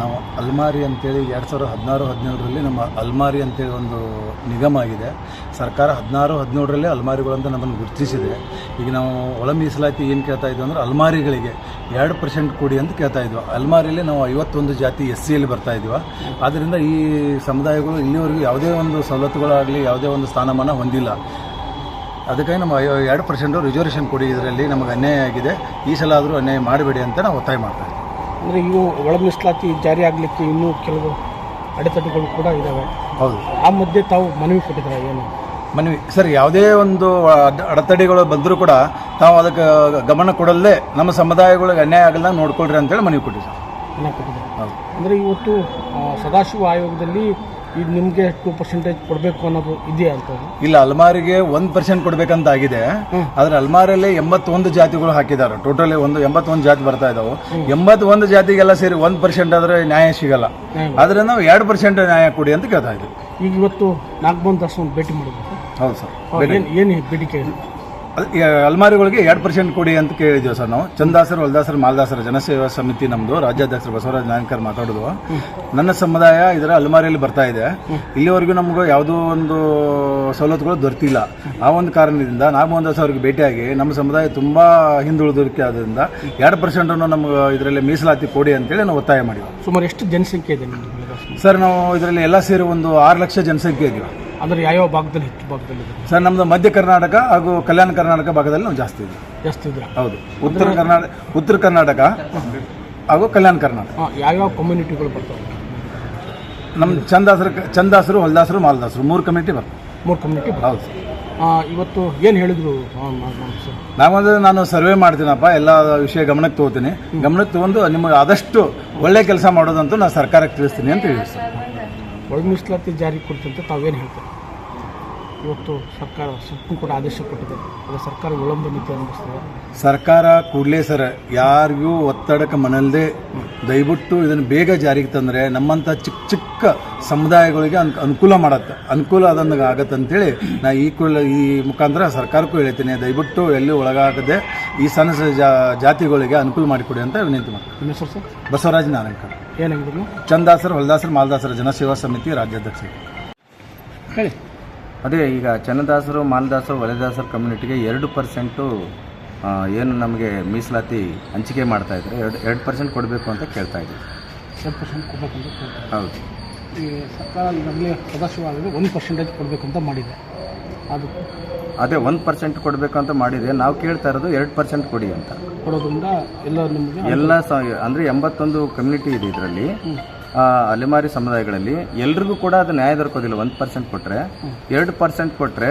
ನಾವು ಅಲ್ಮಾರಿ ಅಂತೇಳಿ ಎರಡು ಸಾವಿರದ ಹದಿನಾರು, ಹದಿನೇಳರಲ್ಲಿ ನಮ್ಮ ಅಲ್ಮಾರಿ ಅಂತೇಳಿ ಒಂದು ನಿಗಮ ಆಗಿದೆ. ಸರ್ಕಾರ ಹದಿನಾರು, ಹದಿನೇಳರಲ್ಲಿ ಅಲ್ಮಾರಿಗಳಂತ ನಮ್ಮನ್ನು ಗುರುತಿಸಿದೆ. ಈಗ ನಾವು ಒಳ ಮೀಸಲಾತಿ ಏನು ಕೇಳ್ತಾ ಇದ್ವಿ ಅಂದರೆ ಅಲ್ಮಾರಿಗಳಿಗೆ ಎರಡು ಪರ್ಸೆಂಟ್ ಕೊಡಿ ಅಂತ ಕೇಳ್ತಾ ಇದ್ವಿ. ಅಲ್ಮಾರಿಯಲ್ಲಿ ನಾವು ಐವತ್ತೊಂದು ಜಾತಿ ಎಸ್ ಸಿಯಲ್ಲಿ ಬರ್ತಾ ಇದ್ವಿ. ಆದ್ದರಿಂದ ಈ ಸಮುದಾಯಗಳು ಇಲ್ಲಿವರೆಗೂ ಯಾವುದೇ ಒಂದು ಸವಲತ್ತುಗಳಾಗಲಿ, ಯಾವುದೇ ಒಂದು ಸ್ಥಾನಮಾನ ಹೊಂದಿಲ್ಲ. ಅದಕ್ಕಾಗಿ ನಮ್ಮ ಎರಡು ಪರ್ಸೆಂಟು ರಿಸರ್ವೇಷನ್ ಕೊಡಿ, ಇದರಲ್ಲಿ ನಮಗೆ ಅನ್ಯಾಯ ಆಗಿದೆ. ಈ ಸಲ ಆದರೂ ಅನ್ಯಾಯ ಮಾಡಬೇಡಿ ಅಂತ ನಾವು ಒತ್ತಾಯ ಮಾಡ್ತಾ ಅಂದರೆ ಇವು ಒಳ ಮೀಸಲಾತಿ ಜಾರಿ ಆಗಲಿಕ್ಕೆ ಇನ್ನೂ ಕೆಲವು ಅಡೆತಡೆಗಳು ಕೂಡ ಇದ್ದಾವೆ ಹೌದು. ಆ ಮಧ್ಯೆ ತಾವು ಮನವಿ ಕೊಟ್ಟಿದ್ದಾರೆ ಏನು? ಮನವಿ ಸರ್ ಯಾವುದೇ ಒಂದು ಅಡ್- ಅಡೆತಡೆಗಳು ಬಂದರೂ ಕೂಡ ತಾವು ಅದಕ್ಕೆ ಗಮನ ಕೊಡಲ್ಲೇ ನಮ್ಮ ಸಮುದಾಯಗಳಿಗೆ ಅನ್ಯಾಯ ಆಗಲ್ಲ ನೋಡ್ಕೊಳ್ರಿ ಅಂತೇಳಿ ಮನವಿ ಕೊಟ್ಟಿದ್ದಾರೆ? ಹೌದು. ಅಂದರೆ ಇವತ್ತು ಆ, ಸದಾಶಿವ ಆಯೋಗದಲ್ಲಿ ಈಗ ನಿಮಗೆ ಟೂ ಪರ್ಸೆಂಟೇಜ್ ಕೊಡಬೇಕು ಅನ್ನೋದು ಇದೆಯಾ ಅಂತ ಇಲ್ಲ ಅಲ್ಮಾರಿಗೆ ಒಂದ್ ಪರ್ಸೆಂಟ್ ಕೊಡ್ಬೇಕಂತ ಆಗಿದೆ ಆದ್ರೆ ಅಲ್ಮಾರಲ್ಲಿ ಎಂಬತ್ತೊಂದು ಜಾತಿಗಳು ಹಾಕಿದ್ದಾರೆ. ಟೋಟಲಿ ಒಂದು ಎಂಬತ್ತೊಂದು ಜಾತಿ ಬರ್ತಾ ಇದಾವೆ. ಎಂಬತ್ತೊಂದು ಜಾತಿಗೆಲ್ಲ ಸೇರಿ ಒಂದ್ ಪರ್ಸೆಂಟ್ ಆದ್ರೆ ನ್ಯಾಯ ಸಿಗಲ್ಲ. ಆದ್ರೆ ನಾವು ಎರಡು ಪರ್ಸೆಂಟ್ ನ್ಯಾಯ ಕೊಡಿ ಅಂತ ಕೇಳ್ತಾ ಇದ್ದೀವಿ. ಈಗ ಇವತ್ತು ನಾಗಮೋಹನ್ ದಾಸ್ ಭೇಟಿ ಮಾಡಬೇಕು ಹೌದು ಸರ್. ಏನು ಏನು ಬೇಡಿಕೆ ಅಲ್ಮಾರಿಗಳಿಗೆ ಎರಡು ಪರ್ಸೆಂಟ್ ಕೊಡಿ ಅಂತ ಕೇಳಿದ್ದೀವಿ ಸರ್ ನಾವು. ಚಂದಾಸರು ಹೊಲ್ದಾಸರು ಮಾಲ್ದಾಸರ ಜನಸೇವಾ ಸಮಿತಿ ನಮ್ಮದು ರಾಜ್ಯಾಧ್ಯಕ್ಷರು ಬಸವರಾಜ ನಾಯಕರ್ ಮಾತಾಡೋದು. ನನ್ನ ಸಮುದಾಯ ಇದರ ಅಲ್ಮಾರಿಯಲ್ಲಿ ಬರ್ತಾ ಇದೆ. ಇಲ್ಲಿವರೆಗೂ ನಮಗೂ ಯಾವುದೋ ಒಂದು ಸವಲತ್ತುಗಳು ದೊರೆತಿಲ್ಲ. ಆ ಒಂದು ಕಾರಣದಿಂದ ನಾಗಮೋಹನ್ ದಾಸ್ ಅವ್ರಿಗೆ ಭೇಟಿಯಾಗಿ ನಮ್ಮ ಸಮುದಾಯ ತುಂಬ ಹಿಂದುಳಿದೋದಕ್ಕೆ ಆದ್ದರಿಂದ ಎರಡು ಪರ್ಸೆಂಟನ್ನು ನಮ್ಗೆ ಇದರಲ್ಲಿ ಮೀಸಲಾತಿ ಕೊಡಿ ಅಂತೇಳಿ ನಾವು ಒತ್ತಾಯ ಮಾಡಿದ್ವಿ. ಸುಮಾರು ಎಷ್ಟು ಜನಸಂಖ್ಯೆ ಇದೆ ಸರ್ ನಾವು ಇದರಲ್ಲಿ ಎಲ್ಲ ಸೇರಿ ಒಂದು ಆರು ಲಕ್ಷ ಜನಸಂಖ್ಯೆ ಇದೀವಿ. ಅಂದರೆ ಯಾವ್ಯಾವ ಭಾಗದಲ್ಲಿ ಹೆಚ್ಚು ಭಾಗದಲ್ಲಿ ಸರ್ ನಮ್ದು ಮಧ್ಯ ಕರ್ನಾಟಕ ಹಾಗೂ ಕಲ್ಯಾಣ ಕರ್ನಾಟಕ ಭಾಗದಲ್ಲಿ ನಾವು ಜಾಸ್ತಿ ಇದ್ದೀವಿ ಜಾಸ್ತಿ ಇದೆ ಹೌದು. ಉತ್ತರ ಕರ್ನಾಟಕ ಉತ್ತರ ಕರ್ನಾಟಕ ಹಾಗೂ ಕಲ್ಯಾಣ ಕರ್ನಾಟಕ. ಹಾಂ ಯಾವ್ಯಾವ ಕಮ್ಯುನಿಟಿಗಳು ಬರ್ತವೆ? ನಮ್ಮ ಚಂದಾಸರು ಚಂದಾಸರು ಹೊಲ್ದಾಸರು ಮಾಲ್ದಾಸರು ಮೂರು ಕಮ್ಯುನಿಟಿ ಬರ್ತವೆ ಮೂರು ಕಮ್ಯುನಿಟಿ ಹೌದು. ಸರ್ ಇವತ್ತು ಏನು ಹೇಳಿದ್ರು ನಾವಂದ್ರೆ ನಾನು ಸರ್ವೆ ಮಾಡ್ತೀನಪ್ಪ ಎಲ್ಲ ವಿಷಯ ಗಮನಕ್ಕೆ ತಗೋತೀನಿ. ಗಮನಕ್ಕೆ ತಗೊಂಡು ನಿಮಗೆ ಆದಷ್ಟು ಒಳ್ಳೆ ಕೆಲಸ ಮಾಡೋದಂತೂ ನಾನು ಸರ್ಕಾರಕ್ಕೆ ತಿಳಿಸ್ತೀನಿ ಅಂತ ಹೇಳಿ ಸರ್. ಒಳ ಮೀಸಲಾತಿ ಜಾರಿ ಕುರಿತಂತೆ ತಾವೇನು ಹೇಳ್ತಾರೆ? ಇವತ್ತು ಸರ್ಕಾರ ಸುಪ್ರೀಂ ಕೋರ್ಟ್ ಆದೇಶ ಕೊಟ್ಟಿದೆ. ಅದು ಸರ್ಕಾರ ವಿಳಂಬ ನೀತಿ ಅನುಭವಿಸ್ತದೆ. ಸರ್ಕಾರ ಕೂಡಲೇ ಸರ್ ಯಾರಿಗೂ ಒತ್ತಡಕ್ಕೆ ಮನಲ್ಲದೆ ದಯವಿಟ್ಟು ಇದನ್ನು ಬೇಗ ಜಾರಿಗೆ ತಂದರೆ ನಮ್ಮಂಥ ಚಿಕ್ಕ ಚಿಕ್ಕ ಸಮುದಾಯಗಳಿಗೆ ಅನ್ ಅನುಕೂಲ ಮಾಡತ್ತೆ. ಅನುಕೂಲ ಅದನ್ನು ಆಗತ್ತೆ ಅಂತೇಳಿ ನಾ ಈ ಕುಲ ಈ ಮುಖಾಂತರ ಸರ್ಕಾರಕ್ಕೂ ಹೇಳ್ತೀನಿ. ದಯವಿಟ್ಟು ಎಲ್ಲಿ ಒಳಗಾಗದೆ ಈ ಸಣ್ಣ ಸಣ್ಣ ಜಾ- ಜಾತಿಗಳಿಗೆ ಅನುಕೂಲ ಮಾಡಿಕೊಡಿ ಅಂತ ವಿನಂತಿ ಮಾಡ್ತೀನಿ. ಸರ್? ಬಸವರಾಜ ನಾರಾಯಣಕರ್ ಏನಾಗಿದ್ರು ಚಂದಾಸರ್ ಹೊಲದಾಸರ್ ಮಾಲ್ದಾಸರ ಜನಸೇವಾ ಸಮಿತಿ ರಾಜ್ಯಾಧ್ಯಕ್ಷ ಹೇಳಿ. ಅದೇ ಈಗ ಚನ್ನದಾಸರು ಮಾಲದಾಸರು ವಲಯದಾಸರು ಕಮ್ಯುನಿಟಿಗೆ ಎರಡು ಪರ್ಸೆಂಟು ಏನು ನಮಗೆ ಮೀಸಲಾತಿ ಹಂಚಿಕೆ ಮಾಡ್ತಾ ಇದ್ದಾರೆ ಎರಡು ಎರಡು ಪರ್ಸೆಂಟ್ ಕೊಡಬೇಕು ಅಂತ ಕೇಳ್ತಾ ಇದ್ದೀವಿ. ಎರಡು ಪರ್ಸೆಂಟ್ ಕೇಳ್ತಾರೆ ಹೌದು. ಈ ಸರ್ಕಾರ ಈಗಾಗಲೇ ಸದಾಶಿವ ಆಗಿದೆ ಒಂದು ಪರ್ಸೆಂಟೇಜ್ ಕೊಡಬೇಕು ಅಂತ ಮಾಡಿದೆ. ಅದು ಅದೇ ಒಂದು ಪರ್ಸೆಂಟ್ ಕೊಡಬೇಕು ಅಂತ ಮಾಡಿದೆ ನಾವು ಕೇಳ್ತಾ ಇರೋದು ಎರಡು ಪರ್ಸೆಂಟ್ ಕೊಡಿ ಅಂತ. ಕೊಡೋದ್ರಿಂದ ಎಲ್ಲ ನಿಮಗೆ ಎಲ್ಲ ಸ ಅಂದರೆ ಎಂಬತ್ತೊಂದು ಕಮ್ಯುನಿಟಿ ಇದೆ ಇದರಲ್ಲಿ. ಅಲೆಮಾರಿ ಸಮುದಾಯಗಳಲ್ಲಿ ಎಲ್ರಿಗೂ ಕೂಡ ಅದು ನ್ಯಾಯ ದೊರಕೋದಿಲ್ಲ. ಒಂದು ಪರ್ಸೆಂಟ್ ಕೊಟ್ಟರೆ ಎರಡು ಪರ್ಸೆಂಟ್ ಕೊಟ್ಟರೆ